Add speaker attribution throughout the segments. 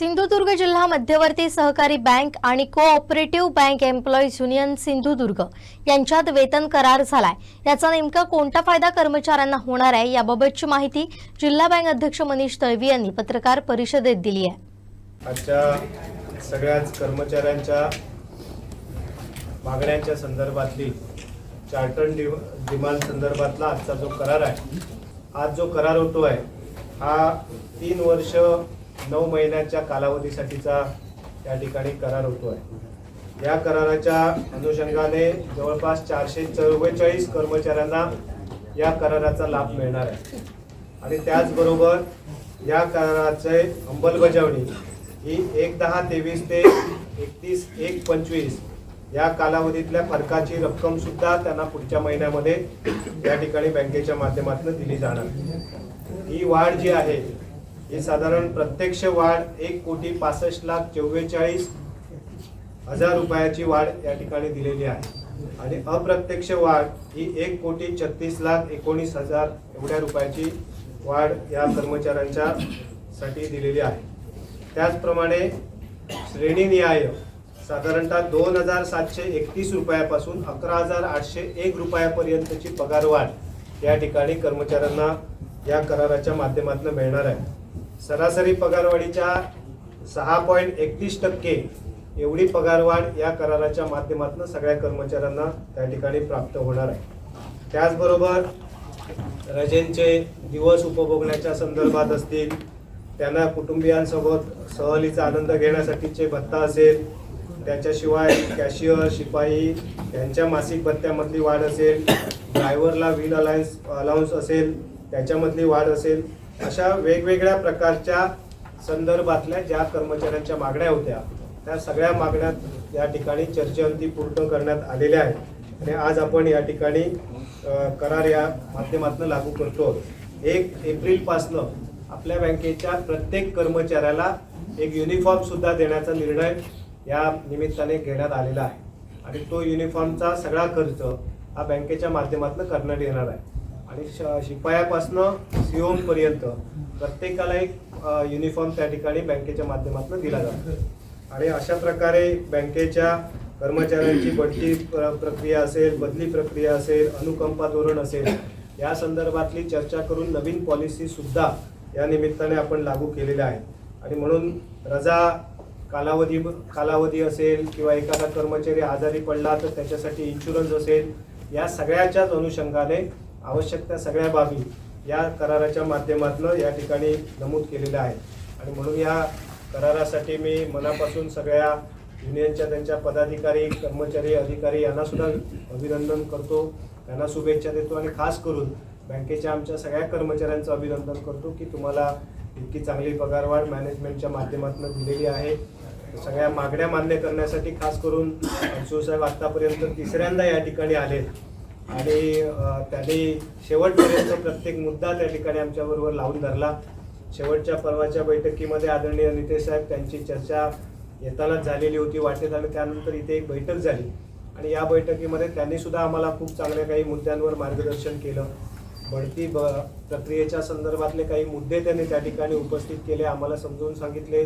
Speaker 1: सिंधुदुर्ग जिल्हा मध्यवर्ती सहकारी बँक आणि cooperative bank employees union Sindhudurg यांच्यात वेतन करार झालाय. याचा नेमका कोणता फायदा कर्मचाऱ्यांना होणार आहे याबाबतची माहिती जिल्हा बँक अध्यक्ष मनीष तळवी यांनी पत्रकार परिषदेत दिली आहे.
Speaker 2: आजच्या सगळ्याच कर्मचाऱ्यांच्या मागण्यांच्या संदर्भातली चार्टर्ड डिमांड संदर्भातला आजचा जो करार आहे आज जो करार होतो आहे हा तीन वर्ष नऊ महिन्याच्या कालावधीसाठीचा त्या ठिकाणी करार होतो आहे या कराराच्या अनुषंगाने जवळपास चारशे चव्वेचाळीस कर्मचाऱ्यांना या कराराचा लाभ मिळणार आहे. आणि त्याचबरोबर या कराराचे अंमलबजावणी ही एक दहा तेवीस ते एकतीस एक पंचवीस या कालावधीतल्या फरकाची रक्कम सुद्धा त्यांना पुढच्या महिन्यामध्ये या ठिकाणी बँकेच्या माध्यमातून दिली जाणार. ही वाढ जी आहे ही साधारण प्रत्यक्ष वाढ एक कोटी पासष्ट लाख चव्वेचाळीस हजार रुपयाची वाढ या ठिकाणी दिलेली आहे. आणि अप्रत्यक्ष वाढ ही एक कोटी छत्तीस लाख एकोणीस हजार एवढ्या रुपयाची वाढ या कर्मचाऱ्यांच्या साठी दिलेली आहे. त्याचप्रमाणे श्रेणीनिहाय साधारणतः दोन हजार सातशे एकतीस रुपयापासून अकरा हजार आठशे एक रुपयापर्यंतची पगारवाढ या ठिकाणी कर्मचाऱ्यांना या कराराच्या माध्यमातून मिळणार आहे. सरासरी पगारवाढीच्या सहा पॉईंट एकतीस टक्के एवढी पगारवाढ या कराराच्या माध्यमातून सगळ्या कर्मचाऱ्यांना त्या ठिकाणी प्राप्त होणार आहे. त्याचबरोबर रजेंचे दिवस उपभोगण्याच्या संदर्भात असतील त्यांना कुटुंबियांसोबत सहलीचा आनंद घेण्यासाठीचे भत्ता असेल त्याच्याशिवाय कॅशियर शिपाई यांच्या मासिक भत्त्यामधली वाढ असेल ड्रायव्हरला व्हील अलायन्स अलाउन्स असेल त्याच्यामधली वाढ असेल अशा वेगवेगळ्या प्रकारच्या संदर्भातल्या ज्या कर्मचाऱ्यांच्या मागण्या होत्या त्या सगळ्या मागण्या या ठिकाणी चर्चेअंती पूर्ण करण्यात आलेल्या आहेत. आणि आज आपण या ठिकाणी करार या माध्यमातून लागू करतो एक एप्रिलपासनं आपल्या बँकेच्या प्रत्येक कर्मचाऱ्याला एक युनिफॉर्म सुद्धा देण्याचा निर्णय या निमित्ताने घेण्यात आलेला आहे. आणि तो युनिफॉर्मचा सगळा खर्च हा बँकेच्या माध्यमातून करण्यात येणार आहे. आणि श शिपायापासनं सीओम पर्यंत प्रत्येकाला एक युनिफॉर्म त्या ठिकाणी बँकेच्या माध्यमातून दिला जातो. आणि अशा प्रकारे बँकेच्या कर्मचाऱ्यांची बढती प्र- प्रक्रिया असेल बदली प्रक्रिया असेल अनुकंपा धोरण असेल या संदर्भातली चर्चा करून नवीन पॉलिसी सुद्धा या निमित्ताने आपण लागू केलेल्या आहेत. आणि म्हणून रजा कालावधी कालावधी असेल किंवा एखादा कर्मचारी आजारी पडला तर त्याच्यासाठी इन्शुरन्स असेल या सगळ्याच्याच अनुषंगाने आवश्यक त्या सगळ्या बाबी या कराराच्या माध्यमातून या ठिकाणी नमूद केलेल्या आहेत. आणि म्हणून या करारासाठी मी मनापासून सगळ्या युनियनच्या त्यांच्या पदाधिकारी कर्मचारी अधिकारी यांनासुद्धा अभिनंदन करतो. त्यांना शुभेच्छा देतो आणि खास करून बँकेच्या आमच्या सगळ्या कर्मचाऱ्यांचं अभिनंदन करतो की तुम्हाला इतकी चांगली पगारवाढ मॅनेजमेंटच्या माध्यमातून दिलेली आहे. सगळ्या मागण्या मान्य करण्यासाठी खास करून शिवसाहेब आतापर्यंत तिसऱ्यांदा या ठिकाणी आलेत. आणि अ, त्यांनी शेवटपर्यंत प्रत्येक मुद्दा त्या ठिकाणी आमच्याबरोबर लावून धरला. शेवटच्या परवाच्या बैठकीमध्ये आदरणीय नितेश साहेब त्यांची चर्चा येतानाच झालेली होती वाटेत आणि त्यानंतर इथे एक बैठक झाली. आणि या बैठकीमध्ये त्यांनी सुद्धा आम्हाला खूप चांगल्या काही मुद्द्यांवर मार्गदर्शन केलं. बढती ब प्रक्रियेच्या संदर्भातले काही मुद्दे त्यांनी त्या ठिकाणी उपस्थित केले आम्हाला समजून सांगितले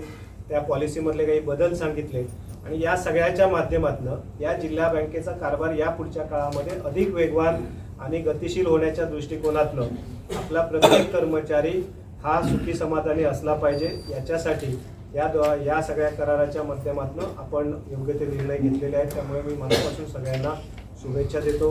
Speaker 2: त्या पॉलिसीमधले काही बदल सांगितले. आणि या सगळ्याच्या माध्यमातून या जिल्हा बँकेचा कारभार या पुढच्या काळामध्ये अधिक वेगवान आणि गतिशील होण्याच्या दृष्टिकोनातनं आपला प्रत्येक कर्मचारी हा सुखी समाधानी असला पाहिजे. याच्यासाठी या या सगळ्या कराराच्या माध्यमातून आपण योग्य ते निर्णय घेतलेले आहेत. त्यामुळे मी मनापासून सगळ्यांना शुभेच्छा देतो.